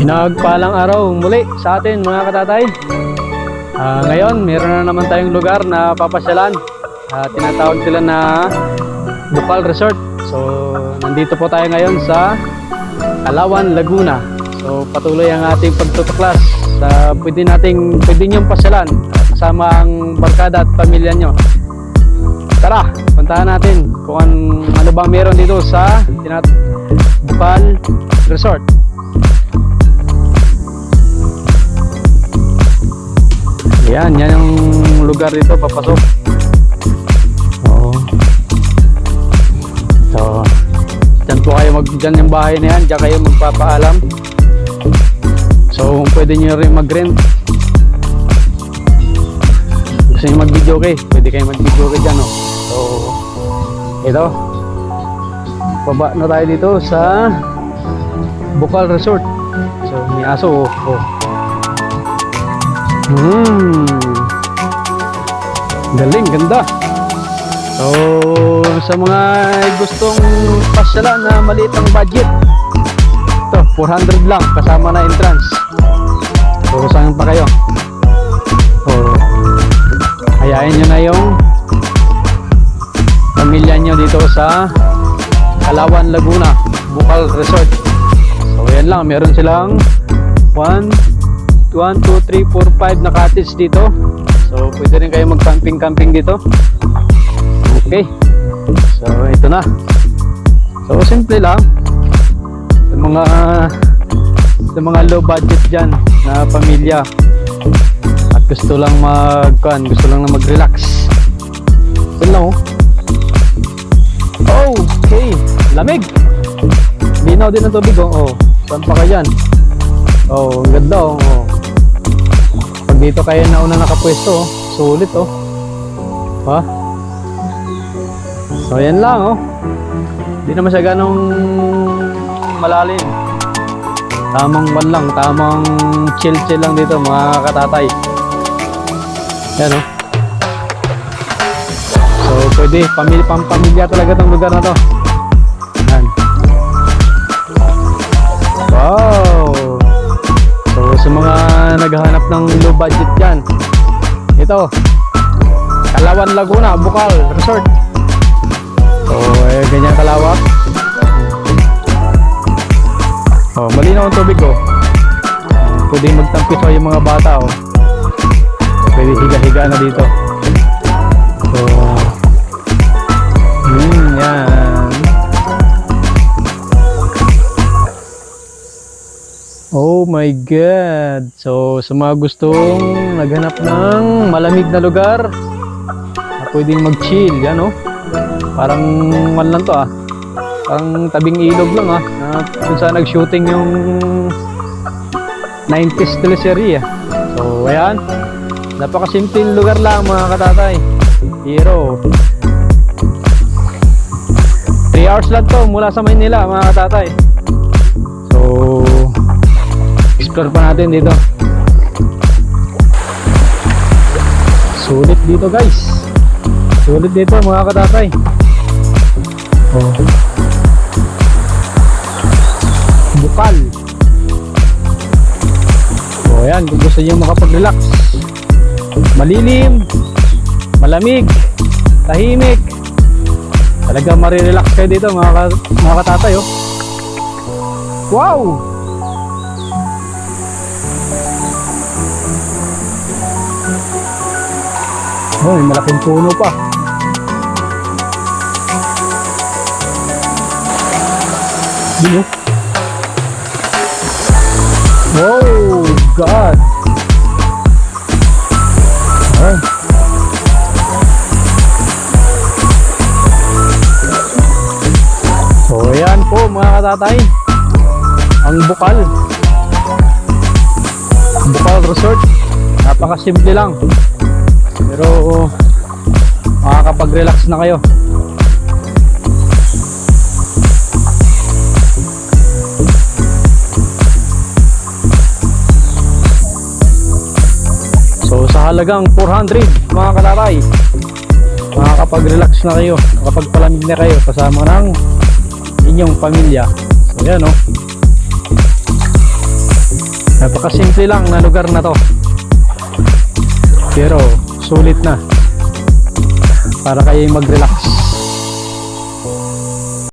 Pinagpalang araw muli sa atin mga katatay. Ah, ngayon, meron na naman tayong lugar na papasyalan. Ah, tinatawag sila na Bukal Resort. So, nandito po tayo ngayon sa Kalawan, Laguna. So, patuloy ang ating pagtutuklas sa pwede nating pwede niyong pasyalan kasama ang barkada at pamilya nyo. Tara, puntahan natin kung an- ano bang meron dito sa tinat Bukal Resort. Yan, yan yung lugar dito papasok. Oo. So, dyan po kayo mag, dyan yung bahay na yan, dyan kayo magpapaalam. So, pwede nyo rin mag-rent. Gusto nyo mag-video kay, pwede kayo mag-video kay dyan, oh. So, ito. Baba na tayo dito sa Bukal Resort. So, may aso, oh. oh. Hmm. Galing, ganda. So, sa mga gustong pasyalan na maliit ang budget, ito, 400 lang, kasama na entrance. So, pa kayo? So, hayain nyo na yung pamilya nyo dito sa Kalawan, Laguna, Bukal Resort. So, yan lang, meron silang 1, 1, 2, 3, 4, 5 na cottage dito. So, pwede rin kayo mag-camping-camping dito. Okay. So, ito na. So, simple lang. Sa mga sa mga low budget dyan na pamilya at gusto lang mag kuwan, gusto lang na mag-relax. Ito lang oh. Okay. Lamig. Linaw din ang tubig oh. oh. Saan pa ka? Oh, ang ganda oh. Dito kayo nauna nakapwesto, oh. sulit oh. Ha? So yan lang oh. Hindi naman siya ganong malalim. Tamang one lang, tamang chill chill lang dito mga katatay. Yan oh. So pwede, pamilya, pampamilya talaga tong lugar na to. Mga naghahanap ng low budget dyan, ito, Kalawan Laguna, Bukal Resort. So, eh, ganyan kalawak. Oh, malinaw ang tubig oh. Pwede magtampis oh, yung mga bata oh. Pwede higa-higa na dito. Oh my God! So, sa mga gustong naghanap ng malamig na lugar, na pwedeng mag-chill, yan oh. Parang man lang to ah. Parang tabing ilog lang ah. Na kung saan nag-shooting yung 90s teleserye ah. So, ayan. Napakasimpleng lugar lang mga katatay. Hero. 3 hours lang to mula sa Maynila mga katatay. Explore pa natin dito. Sulit dito guys. Sulit dito mga katatay. Oh. Bukal. So ayan, kung gusto nyo makapag-relax. Malilim, malamig, tahimik. Talaga marirelax kayo dito mga, ka mga katatay oh. Wow! Oh, may malaking puno pa. Yun oh. Oh, God. Oh. So, po mga katatay. Ang bukal. Bukal Resort. Napakasimple lang. Pero makakapag-relax na kayo. So sa halagang 400 mga katatay, makakapag-relax na kayo, makapagpalamig na kayo kasama ng inyong pamilya. So yan oh. Napakasimple lang na lugar na to. Pero sulit na para kayo mag-relax.